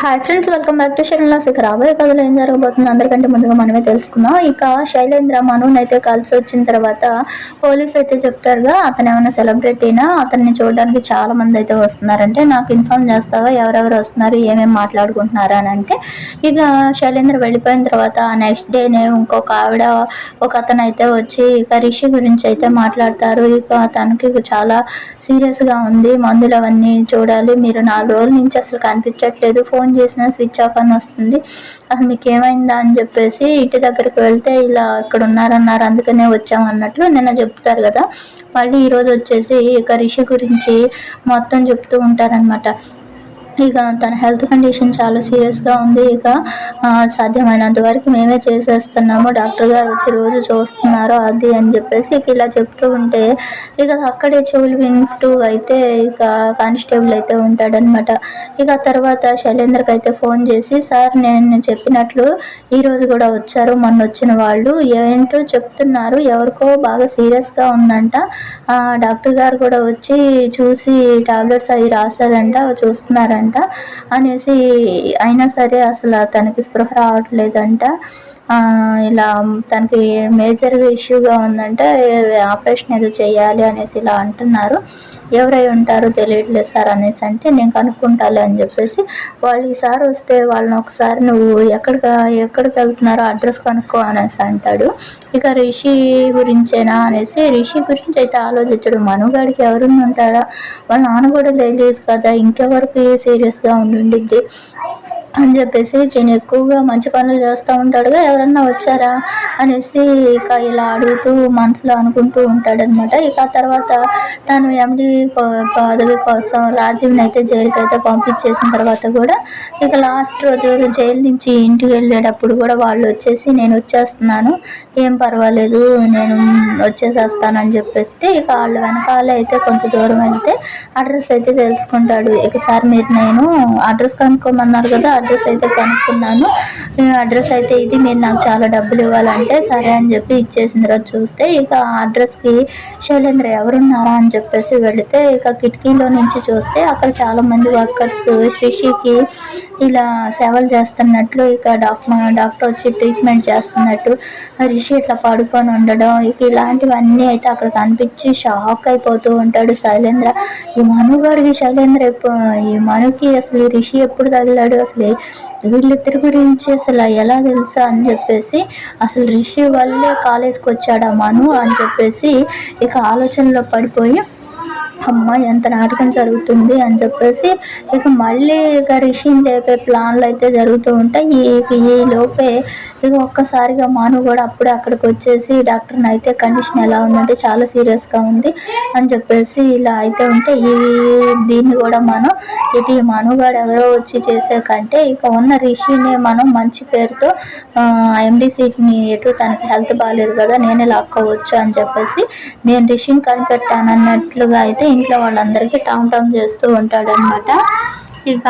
Hi friends welcome back to Shaila's ఇక రాబోయే కథలో ఏం జరగబోతుంది అందరికంటే ముందుగా మనమే తెలుసుకుందాం. ఇక శైలేంద్ర మనోన్ అయితే కలిసి వచ్చిన తర్వాత పోలీస్ అయితే చెప్తారుగా అతను ఏమైనా సెలబ్రిటీనా? అతన్ని చూడడానికి చాలా మంది అయితే వస్తున్నారంటే నాకు ఇన్ఫామ్ చేస్తావా? ఎవరెవరు వస్తున్నారు? ఏమేమి మాట్లాడుకుంటున్నారు? అని అంటే ఇక శైలేంద్ర వెళ్ళిపోయిన తర్వాత నెక్స్ట్ డేనే ఇంకొక ఆవిడ ఒక అతను అయితే వచ్చి ఇక రిషి గురించి అయితే మాట్లాడతారు. ఇక తనకి చాలా సీరియస్గా ఉంది. మందులు అవన్నీ చూడాలి. మీరు నాలుగు రోజుల నుంచి అసలు కనిపించట్లేదు. ఫోన్ ఫోన్ చేసినా స్విచ్ ఆఫ్ అని వస్తుంది. అసలు మీకు ఏమైందా అని చెప్పేసి ఇంటి దగ్గరికి వెళ్తే ఇలా ఇక్కడ ఉన్నారన్నారు అందుకనే వచ్చాం అన్నట్లు నిన్న చెప్తారు కదా. మళ్ళీ ఈరోజు వచ్చేసి ఇక రిషి గురించి మొత్తం చెప్తూ ఉంటారనమాట ఇక తన హెల్త్ కండిషన్ చాలా సీరియస్గా ఉంది. ఇక సాధ్యమైనంత వరకు మేమే చేసేస్తున్నాము. డాక్టర్ గారు వచ్చి రోజు చూస్తున్నారు అది అని చెప్పేసి ఇక ఇలా చెప్తూ ఉంటే ఇక అక్కడే చెవులు వింటూ అయితే ఇక కానిస్టేబుల్ అయితే ఉంటాడనమాట ఇక తర్వాత శైలేంద్రకి అయితే ఫోన్ చేసి సార్ నేను చెప్పినట్లు ఈరోజు కూడా వచ్చారు. మొన్న వచ్చిన వాళ్ళు ఏంటో చెప్తున్నారు. ఎవరికో బాగా సీరియస్గా ఉందంట. డాక్టర్ గారు కూడా వచ్చి చూసి టాబ్లెట్స్ అవి రాశారంట. చూస్తున్నారంట. అంట అనేసి అయినా సరే అసలు తనకి స్పృహ రావట్లేదంట. ఇలా తనకి మేజర్ ఇష్యూగా ఉందంటే ఆపరేషన్ ఏదో చేయాలి అనేసి ఇలా అంటున్నారు. ఎవరై ఉంటారో తెలియట్లేదు సార్ అనేసి అంటే నేను కనుక్కుంటాలి అని చెప్పేసి వాళ్ళు ఈసారి వస్తే వాళ్ళని ఒకసారి నువ్వు ఎక్కడికి ఎక్కడికి వెళ్తున్నారో అడ్రస్ కనుక్కో అనేసి అంటాడు. ఇక రిషి గురించేనా అనేసి రిషి గురించి అయితే ఆలోచించడు. మనుగాడికి ఎవరు ఉంటారా వాళ్ళ నాన్న కూడా తెలియదు కదా ఇంకెవరికి సీరియస్గా ఉండి అని చెప్పేసి నేను ఎక్కువగా మంచి పనులు చేస్తూ ఉంటాడుగా ఎవరన్నా వచ్చారా అనేసి ఇక ఇలా అడుగుతూ మనసులో అనుకుంటూ ఉంటాడనమాట ఇక తర్వాత తను ఎండి పదవి కోసం రాజీవ్ని అయితే జైలుకి అయితే పంపించేసిన తర్వాత కూడా ఇక లాస్ట్ రోజు జైలు నుంచి ఇంటికి వెళ్ళేటప్పుడు కూడా వాళ్ళు వచ్చేసి నేను వచ్చేస్తున్నాను ఏం పర్వాలేదు నేను వచ్చేసేస్తానని చెప్పేస్తే ఇక వాళ్ళు వెనకాల అయితే కొంత దూరం వెళ్తే అడ్రస్ అయితే తెలుసుకుంటాడు. ఇక సార్ మీరు నేను అడ్రస్ కనుక్కోమన్నారు కదా అడ్రస్ అయితే కనుక్కున్నాను. అడ్రస్ అయితే ఇది మీరు నాకు చాలా డబ్బులు ఇవ్వాలంటే సరే అని చెప్పి ఇచ్చేసిన తర్వాత చూస్తే ఇక ఆ అడ్రస్కి శైలేంద్ర ఎవరున్నారా అని చెప్పేసి వెళితే ఇక కిటికీలో నుంచి చూస్తే అక్కడ చాలామంది వర్కర్స్ రిషికి ఇలా సేవలు చేస్తున్నట్లు ఇక డాక్టర్ డాక్టర్ వచ్చి ట్రీట్మెంట్ చేస్తున్నట్టు రిషి ఇట్లా పడుకొని ఉండడం ఇక ఇలాంటివన్నీ అయితే అక్కడ కనిపించి షాక్ అయిపోతూ ఉంటాడు శైలేంద్ర. ఈ మనుగాడికి శైలేంద్ర ఈ మనుకి అసలు రిషి ఎప్పుడు తగిలాడు? అసలు వీళ్ళిద్దరి గురించి అసలు ఎలా తెలుసా అని చెప్పేసి అసలు రిషి వల్లే కాలేజ్కి వచ్చాడా మను అని చెప్పేసి ఇక ఆలోచనలో పడిపోయి అమ్మ ఎంత నాటకం జరుగుతుంది అని చెప్పేసి ఇక మళ్ళీ ఇక రిషిని లేపే ప్లాన్లు అయితే జరుగుతూ ఉంటాయి. ఈ ఈ లోపే ఇక ఒక్కసారిగా మాను కూడా అప్పుడే అక్కడికి వచ్చేసి డాక్టర్ని అయితే కండిషన్ ఎలా ఉందంటే చాలా సీరియస్గా ఉంది అని చెప్పేసి ఇలా అయితే ఉంటే ఈ దీన్ని కూడా మనం ఇది మనుగాడు ఎవరో వచ్చి చేసే కంటే ఇక ఉన్న రిషిని మనం మంచి పేరుతో ఎండి సీట్ని ఎటు తనకి హెల్త్ బాగాలేదు కదా నేనే లాక్కోవచ్చు అని చెప్పేసి నేను రిషిని కనిపెట్టాను అన్నట్లుగా అయితే ఇంట్లో వాళ్ళందరికీ టామ్ టామ్ చేస్తూ ఉంటాడనమాట ఇక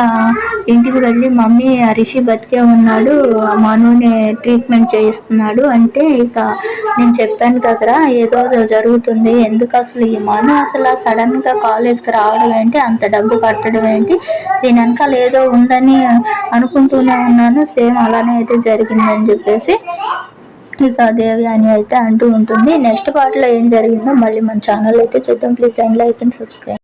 ఇంటికి వెళ్ళి మమ్మీ అరిషి బతికే ఉన్నాడు మనుని ట్రీట్మెంట్ చేయిస్తున్నాడు. అంటే ఇక నేను చెప్పాను కదరా ఏదో జరుగుతుంది. ఎందుకు అసలు ఈ మను అసలు సడన్గా కాలేజ్కి రావడం ఏంటి? అంత డబ్బు కట్టడం ఏంటి? దీని వెనకాల ఏదో ఉందని అనుకుంటూనే ఉన్నాను. సేమ్ అలానే అయితే జరిగిందని చెప్పేసి ఇక దేవి అని అయితే అంటూ ఉంటుంది. నెక్స్ట్ పార్ట్లో ఏం జరిగిందో మళ్ళీ మన ఛానల్ అయితే చూద్దాం. Please and like and subscribe